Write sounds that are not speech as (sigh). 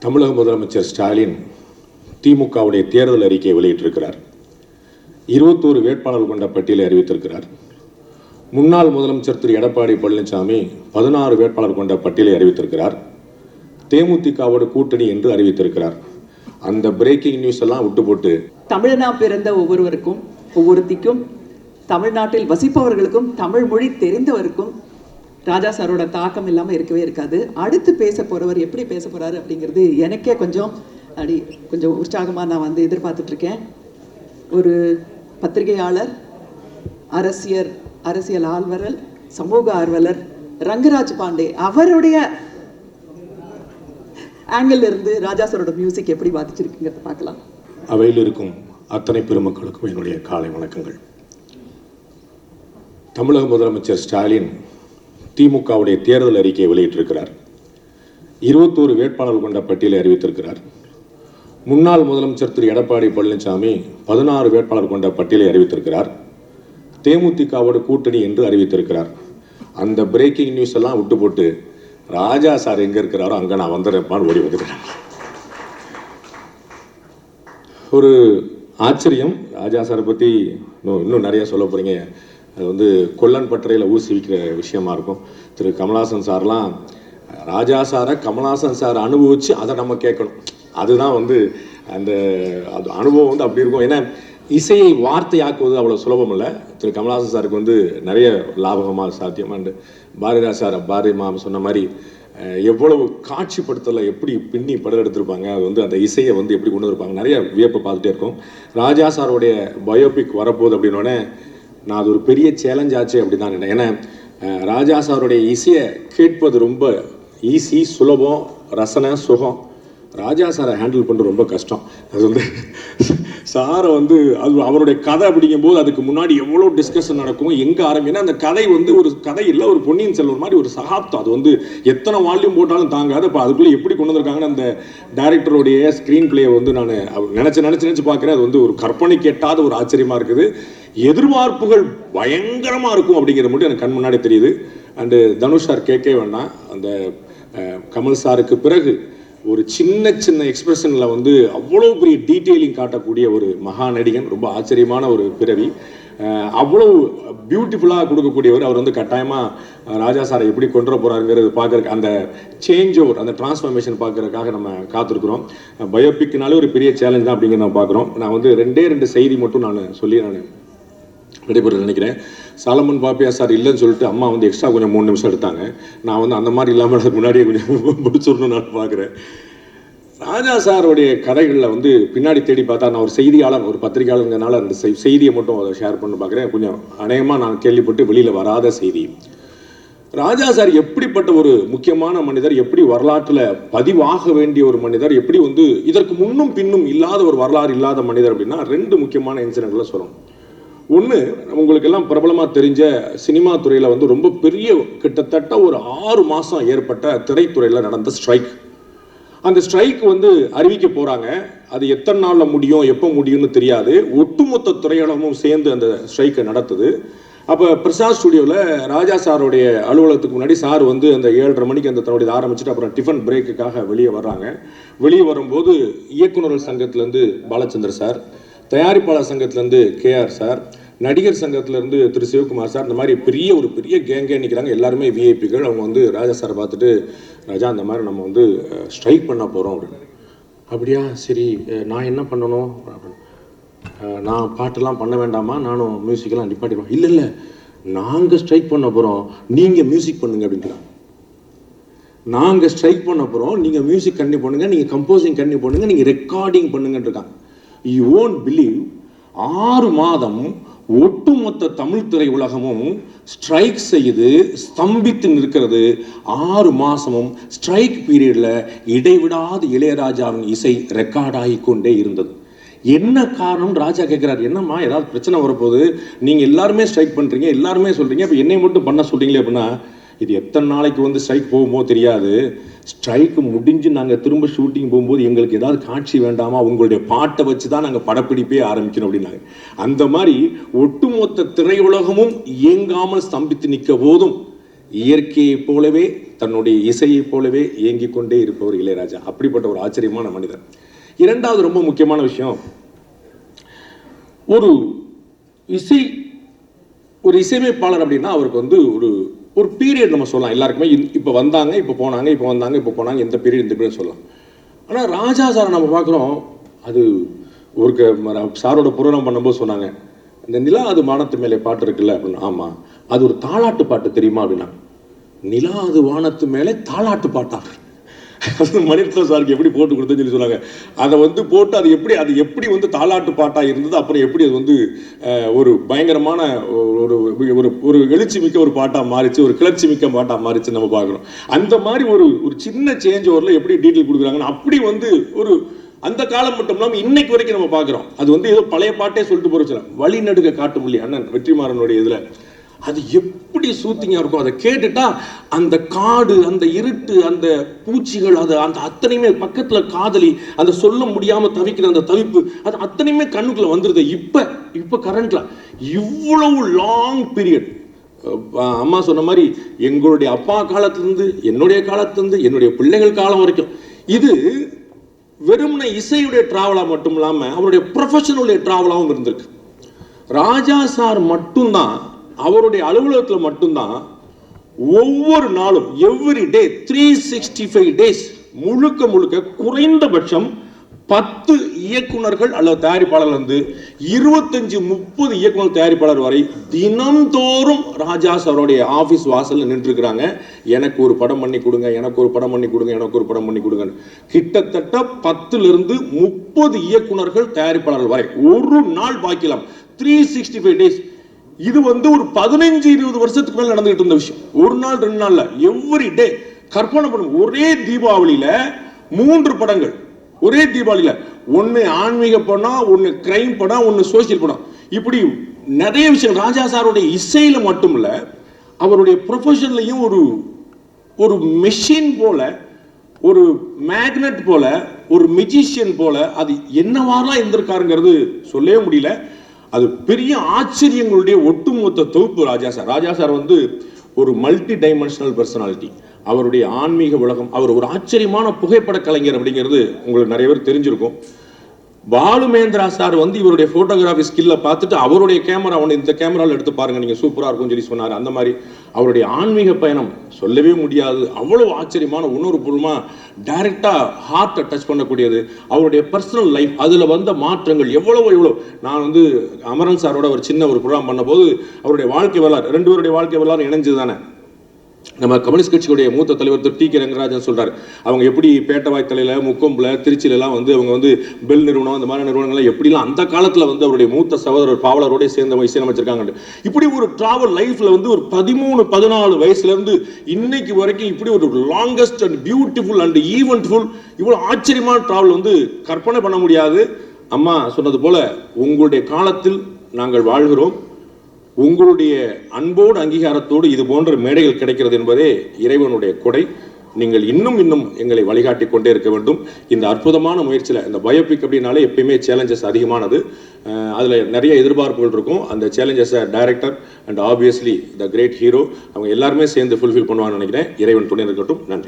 தமிழக முதலமைச்சர் ஸ்டாலின் திமுகவுடைய தேர்தல் அறிக்கையை வெளியிட்டிருக்கிறார். இருபத்தோரு வேட்பாளர் கொண்ட பட்டியலை அறிவித்திருக்கிறார். முன்னாள் முதலமைச்சர் திரு எடப்பாடி பழனிசாமி பதினாறு வேட்பாளர் கொண்ட பட்டியலை அறிவித்திருக்கிறார். தேமுதிகவோட கூட்டணி என்று அறிவித்திருக்கிறார். அந்த பிரேக்கிங் நியூஸ் எல்லாம் விட்டு போட்டு தமிழனா பிறந்த ஒவ்வொருவருக்கும் ஒவ்வொருத்திக்கும் தமிழ்நாட்டில் வசிப்பவர்களுக்கும் தமிழ் மொழி தெரிந்தவருக்கும் ராஜா சாரோட தாக்கம் இல்லாமல் இருக்கவே இருக்காது. அடுத்து பேச போறவர் எப்படி பேச போறாரு அப்படிங்கிறது எனக்கே கொஞ்சம் அடி கொஞ்சம் உற்சாகமாக நான் வந்து எதிர்பார்த்துட்டு இருக்கேன். ஒரு பத்திரிகையாளர் அரசியல் அரசியல் ஆர்வலர் சமூக ஆர்வலர் ரங்கராஜ் பாண்டே அவருடைய ஆங்கிள் இருந்து ராஜா சாரோட மியூசிக் எப்படி பாதிச்சிருக்குங்கிறத பார்க்கலாம். அவையில் இருக்கும் அத்தனை பெருமக்களுக்கும் என்னுடைய காலை வணக்கங்கள். தமிழக முதலமைச்சர் ஸ்டாலின் திமுகவுடைய தேர்தல் அறிக்கையை வெளியிட்டிருக்கிறார். இருபத்தோரு வேட்பாளர்கள் கொண்ட பட்டியலை அறிவித்திருக்கிறார். முன்னாள் முதலமைச்சர் திரு எடப்பாடி பழனிசாமி பதினாறு வேட்பாளர் கொண்ட பட்டியலை அறிவித்திருக்கிறார். தேமுதிகவோட கூட்டணி என்று அறிவித்திருக்கிறார். அந்த பிரேக்கிங் நியூஸ் எல்லாம் விட்டு போட்டு ராஜா சார் எங்கே இருக்கிறாரோ அங்கே நான் வந்துடுறேன்ப்பான்னு ஓடி வந்துக்கிறேன் ஒரு ஆச்சரியம். ராஜா சாரை பற்றி இன்னும் இன்னும் நிறைய சொல்ல போகிறீங்க அது வந்து கொல்லன் பட்டறையில் ஊசி விற்கிற விஷயமா இருக்கும். திரு. கமலாசன் சார்லாம் ராஜா சாரை கமலாசன் சார் அனுபவித்து அதை நம்ம கேட்கணும். அதுதான் வந்து அந்த அது அனுபவம் வந்து அப்படி இருக்கும். ஏன்னா இசையை வார்த்தையாக்குவது அவ்வளோ சுலபம் இல்லை. திரு. கமலாசன் சாருக்கு வந்து நிறைய லாபகமாக சாத்தியம். அண்டு பாரதிரா சார் பாரதி மாம் சொன்ன மாதிரி எவ்வளவு காட்சிப்படுத்தலை எப்படி பின்னி படம் எடுத்திருப்பாங்க அது வந்து அந்த இசையை வந்து எப்படி கொண்டு வந்திருப்பாங்க நிறைய வியப்பை பார்த்துட்டே இருக்கும். ராஜா சாருடைய பயோபிக் வரப்போகுது அப்படின்னோடனே நான் அது ஒரு பெரிய சேலஞ்ச் ஆச்சு அப்படி தான் நினைக்கிறேன் ஏன்னா ராஜா சாருடைய இசையை கேட்பது ரொம்ப ஈஸி சுலபம் ரசனை சுகம். ராஜா சாரை ஹேண்டில் பண்ணுறது ரொம்ப கஷ்டம். அது வந்து சாரை வந்து அது அவருடைய கதை அப்படிங்கும்போது அதுக்கு முன்னாடி எவ்வளோ டிஸ்கஷன் நடக்கும் எங்கே ஆரம்பினா அந்த கதை வந்து ஒரு கதை இல்லை ஒரு பொன்னியின் செல்வன் மாதிரி ஒரு சகாப்தம். அது வந்து எத்தனை வால்யூம் போட்டாலும் தாங்காது. இப்போ அதுக்குள்ளே எப்படி கொண்டு வந்திருக்காங்கன்னு அந்த டைரக்டருடைய ஸ்க்ரீன் பிளேயை வந்து நான் நினச்சி நினச்சி நினச்சி பார்க்குறேன் அது வந்து ஒரு கற்பனை கேட்டாத ஒரு ஆச்சரியமாக இருக்குது. எதிர்பார்ப்புகள் பயங்கரமாக இருக்கும் அப்படிங்கிறது மட்டும் எனக்கு கண் முன்னாடி தெரியுது. அண்டு தனுஷ் சார் கேட்கவே வேண்டாம். அந்த கமல் சாருக்கு பிறகு ஒரு சின்ன சின்ன எக்ஸ்பிரஷனில் வந்து அவ்வளோ பெரிய டீட்டெயிலிங் காட்டக்கூடிய ஒரு மகா நடிகன் ரொம்ப ஆச்சரியமான ஒரு பிறவி. அவ்வளவு பியூட்டிஃபுல்லாக கொடுக்கக்கூடியவர். அவர் வந்து கட்டாயமாக ராஜா சாரை எப்படி கொண்டு வர போகிறாருங்கிறது பார்க்குறக்கு அந்த சேஞ்ச் ஓவர் அந்த டிரான்ஸ்ஃபர்மேஷன் பார்க்கறதுக்காக நம்ம காத்திருக்கிறோம். பயோபிக்னாலே ஒரு பெரிய சேலஞ்ச் தான் அப்படிங்கிற நான் பார்க்குறோம். நான் வந்து ரெண்டே ரெண்டு செய்தி மட்டும் நான் சொல்லி நான் நடைபெற நினைக்கிறேன். சாலமன் பாப்பியா சார் இல்லைன்னு சொல்லிட்டு அம்மா வந்து எக்ஸ்ட்ரா கொஞ்சம் மூணு நிமிஷம் எடுத்தாங்க. நான் வந்து அந்த மாதிரி இல்லாமல் அதுக்கு முன்னாடியே கொஞ்சம் (laughs) முடிச்சிடணும்னு நான் பார்க்குறேன் ராஜா சாருடைய கதைகளில் வந்து பின்னாடி தேடி பார்த்தா நான் ஒரு செய்தியாளர் ஒரு பத்திரிகையாளருங்கனால அந்த செய்தியை மட்டும் அதை ஷேர் பண்ணி பார்க்குறேன் கொஞ்சம் அநேகமாக நான் கேள்விப்பட்டு வெளியில் வராத செய்தி. ராஜா சார் எப்படிப்பட்ட ஒரு முக்கியமான மனிதர் எப்படி வரலாற்றில் பதிவாக வேண்டிய ஒரு மனிதர் எப்படி வந்து இதற்கு முன்னும் பின்னும் இல்லாத ஒரு வரலாறு இல்லாத மனிதர் அப்படின்னா ரெண்டு முக்கியமான இன்சிடென்ட்களை சொல்லணும். ஒன்று உங்களுக்கு எல்லாம் பிரபலமாக தெரிஞ்ச சினிமா துறையில் வந்து ரொம்ப பெரிய கிட்டத்தட்ட ஒரு ஆறு மாதம் ஏற்பட்ட திரைத்துறையில் நடந்த ஸ்ட்ரைக். அந்த ஸ்ட்ரைக் வந்து அறிவிக்க போகிறாங்க அது எத்தனை நாளில் முடியும் எப்போ முடியும்னு தெரியாது. ஒட்டுமொத்த திரையுலகமும் சேர்ந்து அந்த ஸ்ட்ரைக்கை நடத்துது. அப்போ பிரசாத் ஸ்டுடியோவில் ராஜா சாருடைய அலுவலகத்துக்கு முன்னாடி சார் வந்து அந்த ஏழரை மணிக்கு அந்த தன்னுடைய ஆரம்பிச்சுட்டு அப்புறம் டிஃபன் பிரேக்குக்காக வெளியே வர்றாங்க. வெளியே வரும்போது இயக்குநர்கள் சங்கத்திலேருந்து பாலச்சந்தர் சார் தயாரிப்பாளர் சங்கத்திலேருந்து கேஆர் சார் நடிகர் சங்கத்திலேருந்து திரு சிவகுமார் சார் இந்த மாதிரி பெரிய ஒரு பெரிய கேங்கே நிற்கிறாங்க எல்லாருமே விஐபிகள் அவங்க வந்து ராஜா சாரை பார்த்துட்டு ராஜா அந்த மாதிரி நம்ம வந்து ஸ்ட்ரைக் பண்ண போகிறோம் அப்படின்னு. அப்படியா? சரி. நான் என்ன பண்ணணும்? அப்படின்னு. நான் பாட்டெல்லாம் பண்ண வேண்டாமா? நானும் மியூசிக்கெல்லாம் நிப்பாட்டிடுவோம் இல்லை இல்லை. நாங்கள் ஸ்ட்ரைக் பண்ண போகிறோம் நீங்கள் மியூசிக் பண்ணுங்க அப்படின்ட்டு நாங்கள் ஸ்ட்ரைக் பண்ண போகிறோம் நீங்கள் மியூசிக் கண்டி பண்ணுங்கள் நீங்கள் கம்போசிங் கண்டி பண்ணுங்கள் நீங்கள் ரெக்கார்டிங் பண்ணுங்கன்னு இருக்காங்க. யூ ஓன்ட் பிலீவ் ஆறு மாதம் ஒட்டுமொத்த தமிழ் திரை உலகமும் ஸ்ட்ரைக் செய்து ஸ்தம்பித்து நிற்கிறது. ஆறு மாதமும் ஸ்ட்ரைக் பீரியடில் இடைவிடாது இளையராஜாவின் இசை ரெக்கார்ட் ஆகி கொண்டே இருந்தது. என்ன காரணம்? ராஜா கேட்குறாரு என்னம்மா ஏதாவது பிரச்சனை வரப்போகுது? நீங்கள் எல்லாருமே ஸ்ட்ரைக் பண்ணுறீங்க எல்லாருமே சொல்கிறீங்க இப்போ என்னை மட்டும் பண்ண சொல்கிறீங்களே அப்படின்னா இது எத்தனை நாளைக்கு வந்து ஸ்ட்ரைக் போகுமோ தெரியாது. ஸ்ட்ரைக்கு முடிஞ்சு நாங்கள் திரும்ப ஷூட்டிங் போகும்போது எங்களுக்கு ஏதாவது காட்சி வேண்டாமா? உங்களுடைய பாட்டை வச்சு தான் நாங்கள் படப்பிடிப்பே ஆரம்பிக்கணும் அப்படின்னாங்க. அந்த மாதிரி ஒட்டுமொத்த திரையுலகமும் இயங்காமல் ஸ்தம்பித்து நிற்க போதும். இயற்கையைப் போலவே தன்னுடைய இசையைப் போலவே இயங்கிக் கொண்டே இருப்பவர் இளையராஜா. அப்படிப்பட்ட ஒரு ஆச்சரியமான மனிதர். இரண்டாவது ரொம்ப முக்கியமான விஷயம். ஒரு இசை ஒரு இசையமைப்பாளர் அப்படின்னா அவருக்கு வந்து ஒரு ஒரு பீரியட் நம்ம சொல்லலாம். எல்லாருக்குமே இந்- இப்போ வந்தாங்க இப்போ போனாங்க இப்போ வந்தாங்க இப்போ போனாங்க இந்த பீரியட் இந்த பீரியட் சொல்லலாம். ஆனால் ராஜா சாரை நம்ம பார்க்குறோம் அது ஒரு க- சாரோட புராணம் பண்ணும்போது சொன்னாங்க இந்த நிலா அது வானத்து மேலே பாட்டு இருக்குல்ல? அப்படின்னு. ஆமாம் அது ஒரு தாலாட்டு பாட்டு தெரியுமா அப்படின்னா நிலா அது வானத்து மேலே தாலாட்டு பாட்டாக அது சாருக்கு எப்படி போட்டு கொடுத்தேன்னு சொல்லி சொன்னாங்க. அதை வந்து போட்டு அது எப்படி அது எப்படி வந்து தாலாட்டு பாட்டாக இருந்தது அப்புறம் எப்படி அது வந்து ஒரு பயங்கரமான ஒரு ஒரு ஒரு எழுச்சி மிக்க ஒரு பாட்டாக மாறிச்சு ஒரு கிளர்ச்சி மிக்க பாட்டாக மாறிச்சு நம்ம பார்க்குறோம். அந்த மாதிரி ஒரு ஒரு சின்ன சேஞ்ச் ஓவரில் எப்படி டீட்டெயில் கொடுக்குறாங்கன்னு அப்படி வந்து ஒரு அந்த காலம் மட்டும் இல்லாமல் இன்னைக்கு வரைக்கும் நம்ம பார்க்குறோம். அது வந்து ஏதோ பழைய பாட்டே சொல்லிட்டு போறச்சு வழி நடுக்க காட்டும் இல்லையா அண்ணன் வெற்றிமாறனுடைய இதில். அது எப்படி சூத்திங்காக இருக்கும் அதை கேட்டுட்டா அந்த காடு அந்த இருட்டு அந்த பூச்சிகள் அது அந்த அத்தனையுமே பக்கத்துல காதலி அந்த சொல்ல முடியாம தவிக்கிற அந்த தவிப்பு அது அத்தனையுமே கண்ணுக்குள்ள வந்துருது. இப்ப இப்ப கரண்ட்ல இவ்வளவு லாங் பீரியட் அம்மா சொன்ன மாதிரி எங்களுடைய அப்பா காலத்திலிருந்து என்னுடைய காலத்திலிருந்து என்னுடைய பிள்ளைகள் காலம் வரைக்கும் இது வெறுமனே இசையுடைய டிராவலா மட்டும் இல்லாம அவருடைய ப்ரொஃபஷனுடைய டிராவலாகவும் இருந்திருக்கு. ராஜா சார் மட்டும்தான் அவருடைய அலுவலகத்தில் மட்டும்தான் ஒவ்வொரு நாளும் every day three sixty five days முழுக்க முழுக்க குறைந்தபட்சம் பத்து இயக்குனர்கள் அல்லது தயாரிப்பாளர்கள் வந்து இருபத்தஞ்சு முப்பது இயக்குனர் தயாரிப்பாளர் வரை தினம்தோறும் ராஜா சாரோடைய ஆஃபீஸ் வாசலில் நின்றுருக்கிறாங்க. எனக்கு ஒரு படம் பண்ணி கொடுங்க எனக்கு ஒரு படம் பண்ணி கொடுங்க எனக்கு ஒரு படம் பண்ணி கொடுங்கன்னு. கிட்டத்தட்ட பத்துலேருந்து முப்பது இயக்குனர்கள் தயாரிப்பாளர்கள் வரை ஒரு நாள் பாக்கலாம் த்ரீ சிக்ஸ்டி ஃபைவ் டேஸ் இது வந்து ஒரு பதினஞ்சு இருபது வருஷத்துக்கு மேல நடந்துகிட்டு இருந்த விஷயம். ஒரு நாள் ரெண்டு நாள்ல எவ்ரி டே கற்பனை பண்ணும் ஒரே தீபாவளியில மூன்று படங்கள். ஒரே தீபாவளியில. ஒன்னு ஆன்மீக படம் ஒன்னு கிரைம் படம் ஒன்னு சோசியல் படம். இப்படி நிறைய விஷயம். ராஜா சாருடைய இசையில மட்டும் இல்ல அவருடைய ப்ரொஃபஷன்லையும் ஒரு ஒரு மெஷின் போல ஒரு மேக்னெட் போல ஒரு மெஜிஷியன் போல அது என்னவாலாம் இருந்திருக்காருங்கிறது சொல்லவே முடியல. அது பெரிய ஆச்சரியங்களுடைய ஒட்டுமொத்த தொகுப்பு ராஜா சார். ராஜா சார் வந்து ஒரு மல்டி டைமென்ஷனல் பர்சனாலிட்டி அவருடைய ஆன்மீக உலகம் அவர் ஒரு ஆச்சரியமான புகைப்பட கலைஞர் அப்படிங்கிறது உங்களுக்கு நிறைய பேர் தெரிஞ்சிருக்கும். பாலுமேந்திரா சார் வந்து இவருடைய போட்டோகிராஃபி ஸ்கில்லை பார்த்துட்டு அவருடைய கேமரா ஒன்று இந்த கேமராவில் எடுத்து பாருங்க நீங்கள் சூப்பராக இருக்கும்னு சொல்லி சொன்னார். அந்த மாதிரி அவருடைய ஆன்மீக பயணம் சொல்லவே முடியாது. அவ்வளோ ஆச்சரியமான உணர்வுபூர்வமா டைரெக்டாக ஹார்ட்டை டச் பண்ணக்கூடியது. அவருடைய பர்சனல் லைஃப் அதில் வந்த மாற்றங்கள் எவ்வளவோ எவ்வளோ நான் வந்து அமரன் சாரோட ஒரு சின்ன ஒரு ப்ரோக்ராம் பண்ணும்போது அவருடைய வாழ்க்கை வரலாறு ரெண்டு பேருடைய வாழ்க்கை வரலாறு இணைஞ்சது தானே. நம்ம கம்யூனிஸ்ட் கட்சியுடைய மூத்த தலைவர் திரு டி கே ரங்கராஜன் சொல்றாரு. அவங்க எப்படி பேட்டவாய் தலையில முக்கொம்புல திருச்சியில எல்லாம் வந்து அவங்க வந்து பெல் நிறுவனம் அந்த மாதிரி நிறுவனங்கள்லாம் எப்படிலாம் அந்த காலத்துல வந்து அவருடைய மூத்த சகோதரர் பாவலரோட சேர்ந்து இசையமைச்சிருக்காங்க இப்படி ஒரு டிராவல் லைஃப்ல வந்து ஒரு பதிமூணு பதினாலு வயசுல இருந்து இன்னைக்கு வரைக்கும் இப்படி ஒரு longest and beautiful and eventful இவ்வளவு ஆச்சரியமான டிராவல் வந்து கற்பனை பண்ண முடியாது. அம்மா சொன்னது போல உங்களுடைய காலத்தில் நாங்கள் வாழ்கிறோம். உங்களுடைய அன்போடு அங்கீகாரத்தோடு இது போன்ற மேடைகள் கிடைக்கிறது என்பதே இறைவனுடைய கொடை. நீங்கள் இன்னும் இன்னும் எங்களை வழிகாட்டி கொண்டே இருக்க வேண்டும். இந்த அற்புதமான முயற்சியில் இந்த பயோபிக் அப்படின்னாலே எப்பயுமே சேலஞ்சஸ் அதிகமானது. அதில் நிறைய எதிர்பார்ப்புகள் இருக்கும். அந்த சேலஞ்சஸை director and obviously the great hero அவங்க எல்லாருமே சேர்ந்து ஃபுல்ஃபில் பண்ணுவாங்கன்னு நினைக்கிறேன். இறைவன் துணை இருக்கட்டும் நன்றி.